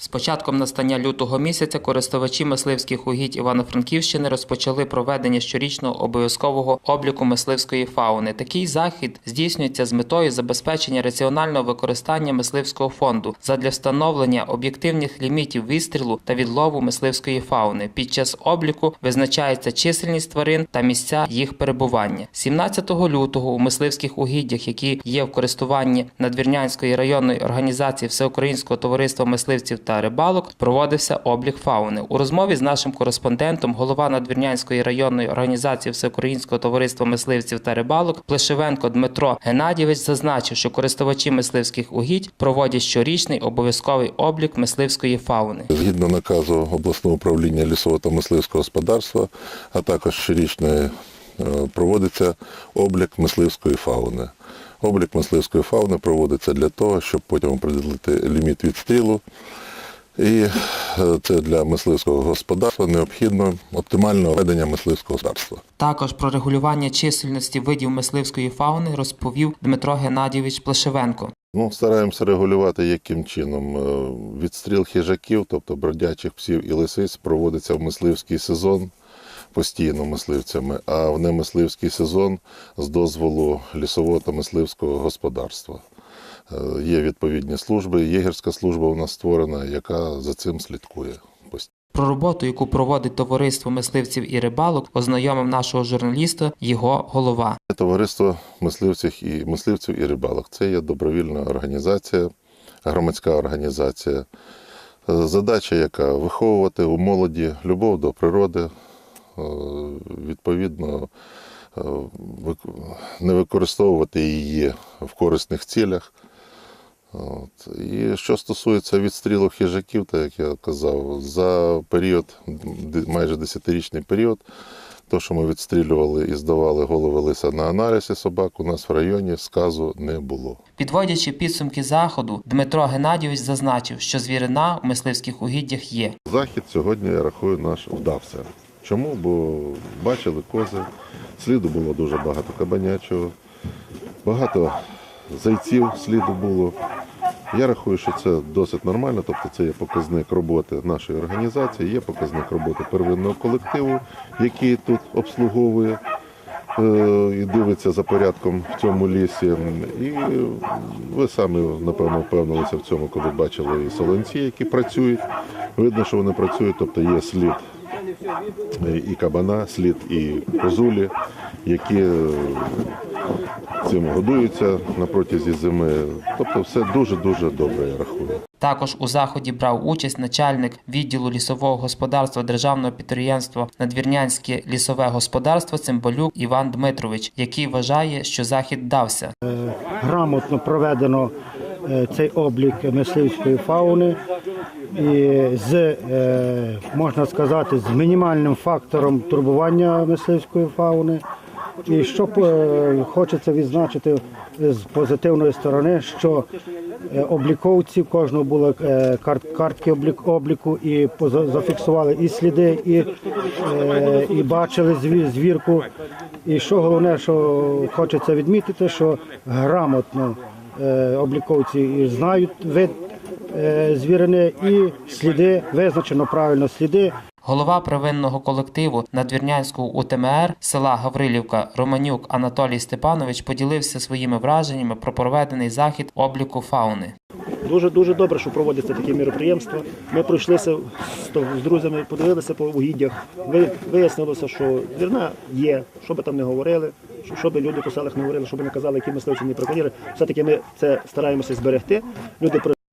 З початком настання лютого місяця користувачі мисливських угідь Івано-Франківщини розпочали проведення щорічного обов'язкового обліку мисливської фауни. Такий захід здійснюється з метою забезпечення раціонального використання мисливського фонду задля встановлення об'єктивних лімітів відстрілу та відлову мисливської фауни. Під час обліку визначається чисельність тварин та місця їх перебування. 17 лютого у мисливських угіддях, які є в користуванні Надвірнянської районної організації Всеукраїнського товариства мисливців та рибалок, проводився облік фауни. У розмові з нашим кореспондентом голова Надвірнянської районної організації Всеукраїнського товариства мисливців та рибалок Плешивенко Дмитро Геннадійович зазначив, що користувачі мисливських угідь проводять щорічний обов'язковий облік мисливської фауни. Згідно наказу обласного управління лісового та мисливського господарства, а також щорічно е, проводиться облік мисливської фауни. Облік мисливської фауни проводиться для того, щоб потім определити ліміт відстрілу. І е, це для мисливського господарства необхідно оптимальне ведення мисливського господарства. Також про регулювання чисельності видів мисливської фауни розповів Дмитро Геннадійович Плешивенко. Ну, стараємося регулювати яким чином. Е, Відстріл хижаків, тобто бродячих псів і лисиць, проводиться в мисливський сезон постійно мисливцями, а в немисливський сезон з дозволу лісового та мисливського господарства. Е, Є відповідні служби, єгерська служба у нас створена, яка за цим слідкує. Про роботу, яку проводить товариство мисливців і рибалок, ознайомив нашого журналіста його голова. Товариство мисливців і мисливців і рибалок це є добровільна організація, громадська організація. Е, Задача, яка виховувати у молоді любов до природи, е, відповідно, не використовувати її в корисних цілях. От. І що стосується відстрілу хижаків, так як я казав, за період, майже десятирічний період, то, що ми відстрілювали і здавали голови лиса на аналізи собак, у нас в районі сказу не було. Підводячи підсумки заходу, Дмитро Геннадійович зазначив, що звірина у мисливських угіддях є. Захід сьогодні, я рахую, наш вдався. Чому? Бо бачили кози, сліду було дуже багато кабанячого, багато зайців сліду було. Я рахую, що це досить нормально, тобто це є показник роботи нашої організації, є показник роботи первинного колективу, який тут обслуговує е, і дивиться за порядком в цьому лісі. І ви самі, напевно, впевнилися в цьому, коли бачили і солонці, які працюють. Видно, що вони працюють, тобто є слід і кабана, слід і козулі, які е, цим годуються на протязі зими. Тобто все дуже-дуже добре, я рахую. Також у заході брав участь начальник відділу лісового господарства державного підприємства Надвірнянське лісове господарство Цимбалюк Іван Дмитрович, який вважає, що захід вдався. грамотно проведено е, цей облік мисливської фауни і з, е, можна сказати, з мінімальним фактором турбування мисливської фауни. І що е, хочеться відзначити з позитивної сторони, що е, обліковці кожного були е, карт- картки облік- обліку і зафіксували і сліди, і, е, і бачили зві- звірку. І що головне, що хочеться відмітити, що грамотно е, обліковці знають вид е, звірини і сліди, визначено правильно сліди. Голова первинного колективу Надвірнянського УТМР села Гаврилівка Романюк Анатолій Степанович поділився своїми враженнями про проведений захід обліку фауни. Дуже дуже добре, що проводяться такі міроприємства. Ми пройшлися з, друзями, подивилися по угіддях. Ви- Вияснилося, що вірна є, що би там не говорили, що, що би люди по селах не говорили, що би не казали, які мисливці не браконьєри. Все-таки ми це стараємося зберегти. Люди